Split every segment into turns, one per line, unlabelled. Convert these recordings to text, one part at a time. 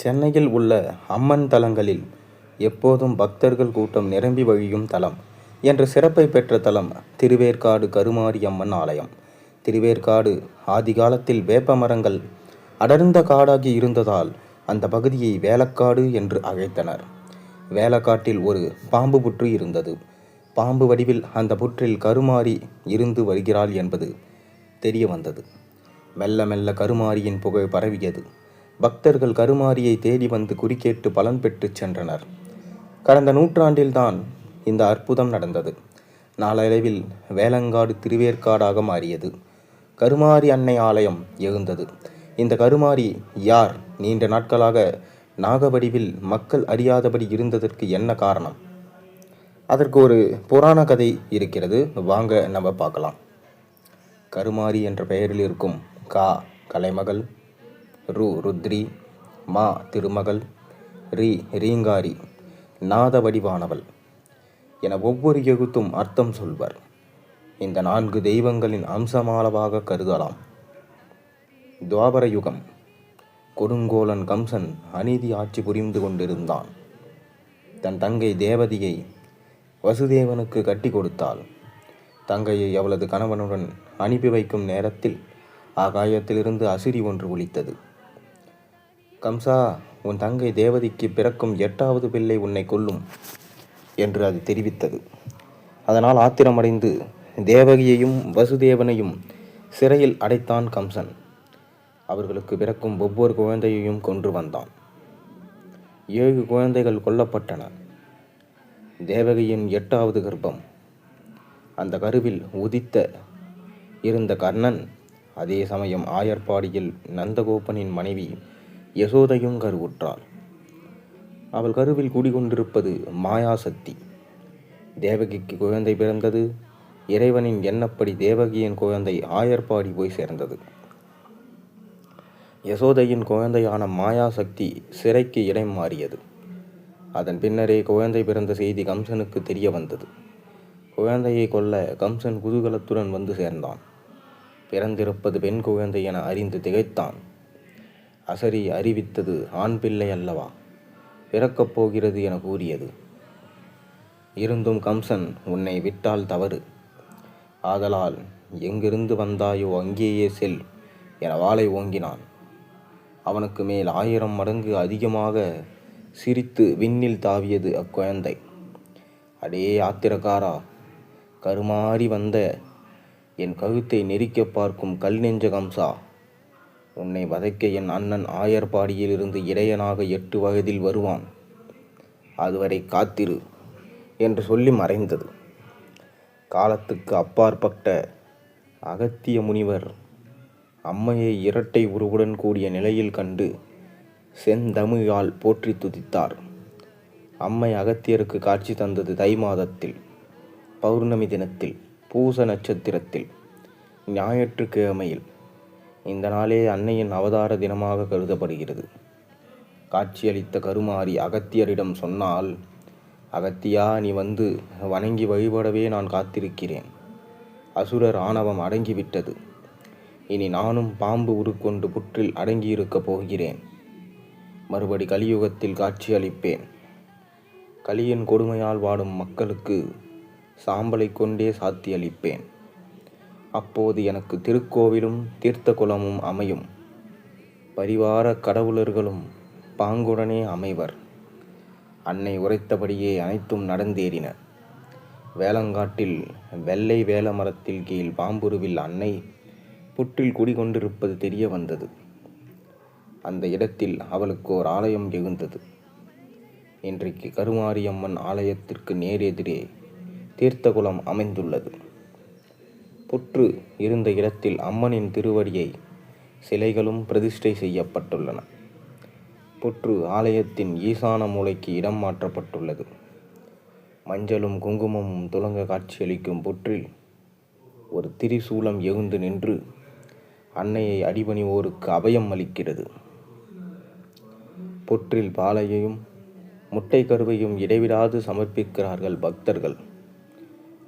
சென்னையில் உள்ள அம்மன் தலங்களில் எப்போதும் பக்தர்கள் கூட்டம் நிரம்பி வழியும் தலம் என்ற சிறப்பை பெற்ற தலம் திருவேற்காடு கருமாரியம்மன் ஆலயம். திருவேற்காடு ஆதிகாலத்தில் வேப்ப மரங்கள் அடர்ந்த காடாகி இருந்ததால் அந்த பகுதியை வேலக்காடு என்று அழைத்தனர். வேலக்காட்டில் ஒரு பாம்பு புற்று இருந்தது. பாம்பு வடிவில் அந்த புற்றில் கருமாறி இருந்து வருகிறாள் என்பது தெரிய வந்தது மெல்ல மெல்ல கருமாரியின் புகழ் பரவியது. பக்தர்கள் கருமாரியை தேடி வந்து குறிக்கேட்டு பலன் பெற்றுச் சென்றனர். கடந்த நூற்றாண்டில்தான் இந்த அற்புதம் நடந்தது. நாளடைவில் வேலங்காடு திருவேற்காடாக மாறியது. கருமாரி அன்னை ஆலயம் எழுந்தது. இந்த கருமாரி யார்? நீண்ட நாட்களாக நாகவடிவில் மக்கள் அறியாதபடி இருந்ததற்கு என்ன காரணம்? அதற்கு ஒரு புராண கதை இருக்கிறது. வாங்க நம்ம பார்க்கலாம். கருமாரி என்ற பெயரில் இருக்கும் கா. கலைமகள் ரு ருத்ரி மா திருமகள் ரி ரீங்காரி நாத வடிவானவள் என ஒவ்வொரு எழுத்தும் அர்த்தம் சொல்வர். இந்த நான்கு தெய்வங்களின் அம்சமாளவாக கருதலாம். துவாபர யுகம். கொடுங்கோலன் கம்சன் அநீதி ஆட்சி புரிந்து கொண்டிருந்தான். தன் தங்கை தேவதியை வசுதேவனுக்கு கட்டி கொடுத்தாள். தங்கையை அவளது கணவனுடன் அனுப்பி வைக்கும் நேரத்தில் ஆகாயத்திலிருந்து அசிரி ஒன்று ஒழித்தது கம்சா உன் தங்கை தேவதிக்கு பிறக்கும் எட்டாவது பிள்ளை உன்னை கொல்லும் என்று அது தெரிவித்தது. அதனால் ஆத்திரமடைந்து தேவகியையும் வசுதேவனையும் சிறையில் அடைத்தான் கம்சன். அவர்களுக்கு பிறக்கும் ஒவ்வொரு குழந்தையையும் கொன்று வந்தான். ஏழு குழந்தைகள் கொல்லப்பட்டன. தேவகியின் எட்டாவது கர்ப்பம். அந்த கருவில் உதித்த இருந்த கர்ணன் அதே சமயம் ஆயர்பாடியில் நந்தகோபனின் மனைவி யசோதையும் கருவுற்றாள். அவள் கருவில் குடிகொண்டிருப்பது மாயாசக்தி. தேவகிக்கு குழந்தை பிறந்தது. இறைவனின் எண்ணப்படி தேவகியின் குழந்தை ஆயர்பாடி போய் சேர்ந்தது. யசோதையின் குழந்தையான மாயாசக்தி சிறைக்கு இடம் மாறியது. அதன் பின்னரே குழந்தை பிறந்த செய்தி கம்சனுக்கு தெரிய வந்தது. குழந்தையை கொல்ல கம்சன் குதூகலத்துடன் வந்து சேர்ந்தான். பிறந்திருப்பது பெண் குழந்தை என அறிந்து திகைத்தான். அசரி அறிவித்தது ஆண் பிள்ளை அல்லவா? பிறக்கப் போகிறது என கூறியது. இருந்தும் கம்சன் உன்னை விட்டால் தவறு. ஆதலால் எங்கிருந்து வந்தாயோ அங்கேயே செல் என வாளை ஓங்கினான். அவனுக்கு மேல் ஆயிரம் மடங்கு அதிகமாக சிரித்து விண்ணில் தாவியது அக்குழந்தை. அடே ஆத்திரக்காரா கருமாறி வந்த என் கழுத்தை நெரிக்க பார்க்கும் கல் நெஞ்ச கம்சா உன்னை வதைக்க என் அண்ணன் ஆயர்பாடியிலிருந்து இடையனாக எட்டு வயதில் வருவான். அதுவரை காத்திரு என்று சொல்லி மறைந்தது. காலத்துக்கு அப்பாற்பட்ட அகத்திய முனிவர் அம்மையை இரட்டை உருவுடன் கூடிய நிலையில் கண்டு செந்தமிழால் போற்றி துதித்தார். அம்மை அகத்தியருக்கு காட்சி தந்தது தை மாதத்தில் பௌர்ணமி தினத்தில் பூச நட்சத்திரத்தில் ஞாயிற்றுக்கிழமையில். இந்த நாளே அன்னையின் அவதார தினமாக கருதப்படுகிறது. காட்சியளித்த கருமாரி அகத்தியரிடம் சொன்னால் அகத்தியா நீ வந்து வணங்கி வழிபடவே நான் காத்திருக்கிறேன். அசுரர் ஆணவம் அடங்கிவிட்டது. இனி நானும் பாம்பு உருக்கொண்டு புற்றில் அடங்கியிருக்கப் போகிறேன். மறுபடி கலியுகத்தில் காட்சியளிப்பேன். கலியின் கொடுமையால் வாடும் மக்களுக்கு சாம்பலை கொண்டே சாத்தியளிப்பேன். அப்போது எனக்கு திருக்கோவிலும் தீர்த்த குலமும் அமையும். பரிவார கடவுளர்களும் பாங்குடனே அமைவர். அன்னை உரைத்தபடியே அனைத்தும் நடந்தேறின. வேலங்காட்டில் வெள்ளை வேலமரத்தில் கீழ் பாம்புருவில் அன்னை புற்றில் குடிகொண்டிருப்பது தெரிய வந்தது. அந்த இடத்தில் அவளுக்கு ஓர் ஆலயம் எழுந்தது. இன்றைக்கு கருமாரியம்மன் ஆலயத்திற்கு நேரெதிரே தீர்த்தகுளம் அமைந்துள்ளது. புற்று இருந்த இடத்தில் அம்மனின் திருவடியை சிலைகளும் பிரதிஷ்டை செய்யப்பட்டுள்ளன. புற்று ஆலயத்தின் ஈசான மூலைக்கு இடம் மாற்றப்பட்டுள்ளது. மஞ்சளும் குங்குமமும் துலங்க காட்சியளிக்கும் புற்றில் ஒரு திரிசூலம் எகுந்து நின்று அன்னையை அடிபணிவோருக்கு அபயம் அளிக்கிறது. புற்றில் பாலையையும் முட்டை கருவையும் இடைவிடாது சமர்ப்பிக்கிறார்கள் பக்தர்கள்.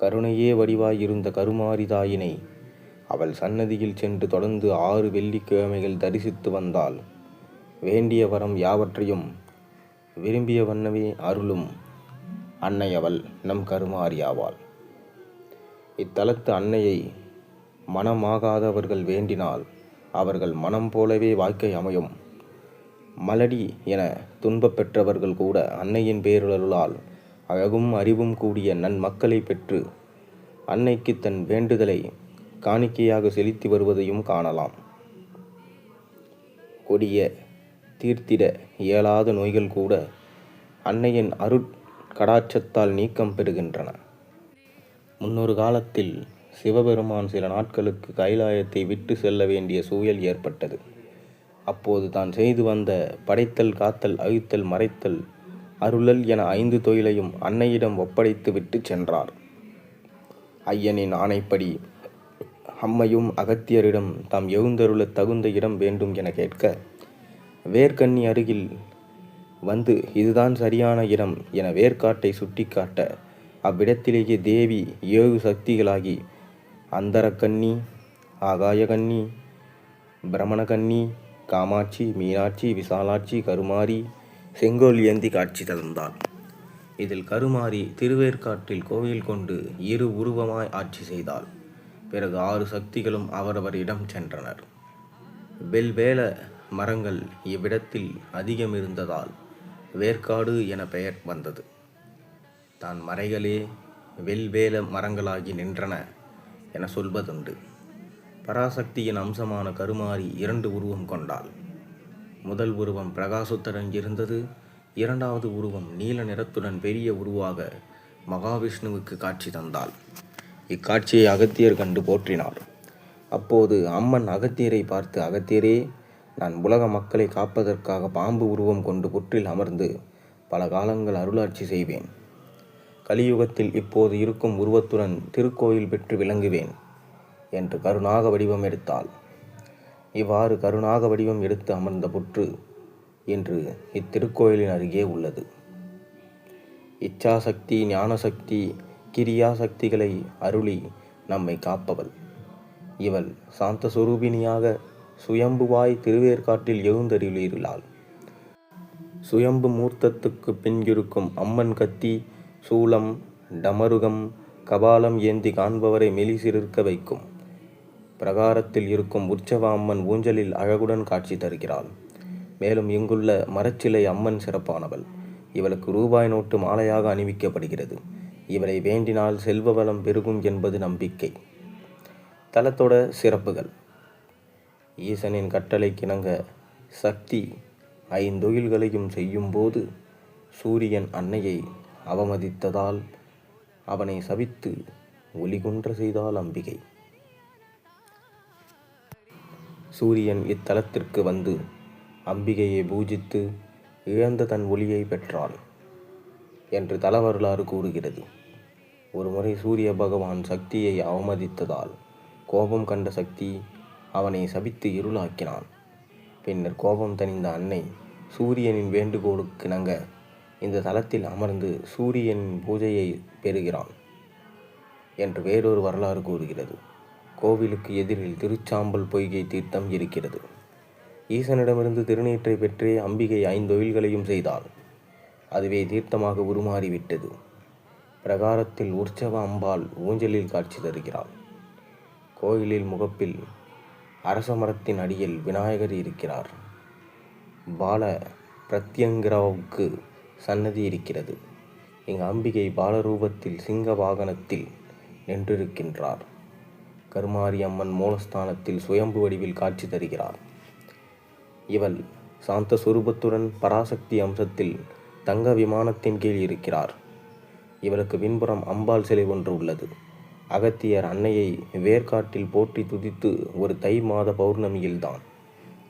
கருணையே வடிவாயிருந்த கருமாரிதாயினை அவள் சன்னதியில் சென்று தொடர்ந்து ஆறு வெள்ளிக்கிழமைகள் தரிசித்து வந்தாள். வேண்டிய வரம் யாவற்றையும் விரும்பிய வண்ணமே அருளும் அன்னை அவள் நம் கருமாரியாவாள் இத்தலத்து அன்னையை மனமாகாதவர்கள் வேண்டினால் அவர்கள் மனம் போலவே வாழ்க்கை அமையும். மலடி என துன்பப் பெற்றவர்கள் கூட அன்னையின் பேரருளால் அழகும் அறிவும் கூடிய நன்மக்களை பெற்று அன்னைக்கு தன் வேண்டுதலை காணிக்கையாக செலுத்தி வருவதையும் காணலாம். கொடிய தீர்த்திட இயலாத நோய்கள் கூட அன்னையின் அருட் கடாட்சத்தால் நீக்கம் பெறுகின்றன. முன்னொரு காலத்தில் சிவபெருமான் சில நாட்களுக்கு கைலாயத்தை விட்டு செல்ல வேண்டிய சூழல் ஏற்பட்டது. அப்போது தான் செய்து வந்த படைத்தல் காத்தல் அழித்தல் மறைத்தல் அருளல் என ஐந்து தொழிலையும் அன்னையிடம் ஒப்படைத்து விட்டு சென்றார். ஐயனின் ஆணைப்படி அம்மையும் அகத்தியரிடம் தாம் எழுந்தருள தகுந்த இடம் வேண்டும் என கேட்க வேர்க்கண்ணி அருகில் வந்து இதுதான் சரியான இடம் என வேர்க்காட்டை சுட்டிக்காட்ட அவ்விடத்திலேயே தேவி ஏழு சக்திகளாகி அந்தரக்கண்ணி ஆகாயகண்ணி பிரமணகண்ணி காமாட்சி மீனாட்சி விசாலாட்சி கருமாரி செங்கோல் ஏந்தி காட்சி தந்தாள் இதில் கருமாறி திருவேற்காட்டில் கோவில் கொண்டு இரு உருவமாய் ஆட்சி செய்தாள். பிறகு ஆறு சக்திகளும் அவரவர் இடம் சென்றனர். வெல்வேல மரங்கள் இவ்விடத்தில் அதிகம் இருந்ததால் வேர்க்காடு என பெயர் வந்தது. தான் மறைகளே வெல்வேல மரங்களாகி நின்றன என சொல்வதுண்டு. பராசக்தியின் அம்சமான கருமாறி இரண்டு உருவம் கொண்டாள். முதல் உருவம் பிரகாசத்துடன் இருந்தது இரண்டாவது உருவம் நீல நிறத்துடன் பெரிய உருவாக மகாவிஷ்ணுவுக்கு காட்சி தந்தாள். இக்காட்சியை அகத்தியர் கண்டு போற்றினார். அப்போது அம்மன் அகத்தியரை பார்த்து அகத்தியரே நான் உலக மக்களை காப்பதற்காக பாம்பு உருவம் கொண்டு புற்றில் அமர்ந்து பல காலங்கள் அருளாட்சி செய்வேன். கலியுகத்தில் இப்போது இருக்கும் உருவத்துடன் திருக்கோயில் பெற்று விளங்குவேன் என்று கருணாக வடிவம் எடுத்தாள். இவ்வாறு கருணாக வடிவம் எடுத்து அமர்ந்த புற்று இன்று இத்திருக்கோயிலின் அருகே உள்ளது. இச்சாசக்தி ஞானசக்தி கிரியாசக்திகளை அருளி நம்மை காப்பவள். இவள் சாந்த சுயம்புவாய் திருவேற்காட்டில் எழுந்தருளீர்களாள் சுயம்பு மூர்த்தத்துக்கு பின் இருக்கும் அம்மன் கத்தி சூலம் டமருகம் கபாலம் ஏந்தி காண்பவரை மெலிசிருக்க வைக்கும். பிரகாரத்தில் இருக்கும் உற்சவ அம்மன் ஊஞ்சலில் அழகுடன் காட்சி தருகிறாள். மேலும் இங்குள்ள மரச்சிலை அம்மன் சிறப்பானவள். இவளுக்கு ரூபாய் நோட்டு மாலையாக அணிவிக்கப்படுகிறது. இவளை வேண்டினால் செல்வ வளம் பெருகும் என்பது நம்பிக்கை. தலத்தோட சிறப்புகள். ஈசனின் கட்டளை கிணங்க சக்தி ஐந்தொழில்களையும் செய்யும்போது சூரியன் அன்னையை அவமதித்ததால் அவனை சபித்து ஒளிகுன்ற செய்தால் அம்பிகை. சூரியன் இத்தலத்திற்கு வந்து அம்பிகையை பூஜித்து இழந்த தன் ஒளியை பெற்றான் என்று தல வரலாறு கூறுகிறது. ஒருமுறை சூரிய பகவான் சக்தியை அவமதித்ததால் கோபம் கண்ட சக்தி அவனை சபித்து இருளாக்கினான். பின்னர் கோபம் தணிந்த அன்னை சூரியனின் வேண்டுகோளுக்கு நங்க இந்த தலத்தில் அமர்ந்து சூரியனின் பூஜையை பெறுகிறான் என்று வேறொரு வரலாறு கூறுகிறது. கோவிலுக்கு எதிரில் திருச்சாம்பல் பொய்கை தீர்த்தம் இருக்கிறது. ஈசனிடமிருந்து திருநீற்றை பெற்றே அம்பிகை ஐந்தொழில்களையும் செய்தாள் அதுவே தீர்த்தமாக உருமாறிவிட்டது. பிரகாரத்தில் உற்சவ அம்பாள் ஊஞ்சலில் காட்சி தருகிறாள். கோயிலில் முகப்பில் அரச மரத்தின் அடியில் விநாயகர் இருக்கிறார். பால பிரத்யங்கிராவுக்கு சன்னதி இருக்கிறது. இங்கு அம்பிகை பாலரூபத்தில் சிங்க வாகனத்தில் நின்றிருக்கின்றார். கருமாரி அம்மன் மூலஸ்தானத்தில் சுயம்பு வடிவில் காட்சி தருகிறார். இவள் சாந்த சுரூபத்துடன் பராசக்தி அம்சத்தில் தங்க விமானத்தின் கீழ் இருக்கிறார். இவளுக்கு பின்புறம் அம்பாள் சிலை ஒன்று உள்ளது. அகத்தியர் அன்னையை வேர்க்காட்டில் போற்றி துதித்து ஒரு தை மாத பௌர்ணமியில்தான்.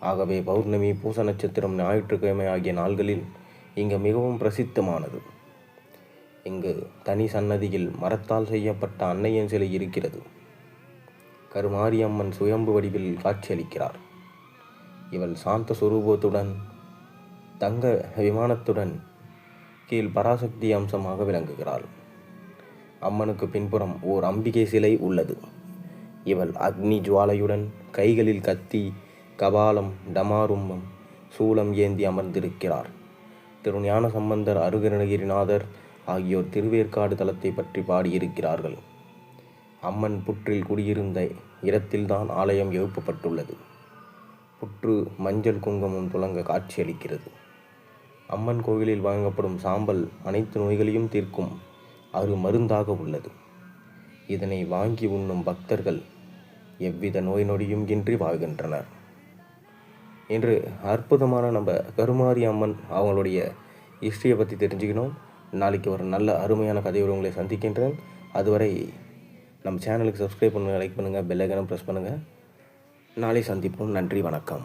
ஆகவே பௌர்ணமி பூச நட்சத்திரம் ஞாயிற்றுக்கிழமை ஆகிய நாள்களில் இங்கு மிகவும் பிரசித்தமானது. இங்கு தனி சன்னதியில் மரத்தால் செய்யப்பட்ட அன்னையின் சிலை இருக்கிறது. கருமாரியம்மன் சுயம்பு வடிவில் காட்சியளிக்கிறார். இவள் சாந்த சுரூபத்துடன் தங்க விமானத்துடன் கீழ் பராசக்தி அம்சமாக விளங்குகிறாள். அம்மனுக்கு பின்புறம் ஓர் அம்பிகை சிலை உள்ளது. இவள் அக்னி ஜுவாலையுடன் கைகளில் கத்தி கபாலம் டமாரும்பம் சூலம் ஏந்தி அமர்ந்திருக்கிறார். திரு ஞான சம்பந்தர் அருகருணகிரிநாதர் ஆகியோர் திருவேற்காடு தலத்தை பற்றி பாடியிருக்கிறார்கள். அம்மன் புற்றில் குடியிருந்த இடத்தில்தான் ஆலயம் எழுப்பப்பட்டுள்ளது. புற்று மஞ்சள் குங்குமம் துலங்க காட்சியளிக்கிறது. அம்மன் கோவிலில் வழங்கப்படும் சாம்பல் அனைத்து நோய்களையும் தீர்க்கும் அரு மருந்தாக உள்ளது. இதனை வாங்கி உண்ணும் பக்தர்கள் எவ்வித நோய் நொடியும் இன்றி வாழ்கின்றனர். இன்று அற்புதமான நம்ம கருமாரி அம்மன் அவங்களுடைய ஹிஸ்டரியை பற்றி தெரிஞ்சுக்கணும். நாளைக்கு ஒரு நல்ல அருமையான கதையோடு உங்களை சந்திக்கின்றேன். அதுவரை நம்ம சேனலுக்கு சப்ஸ்கிரைப் பண்ணுங்கள் லைக் பண்ணுங்கள் பெல்லைக்கனும் ப்ரெஸ் பண்ணுங்கள் நாளை சந்திப்போம். நன்றி வணக்கம்.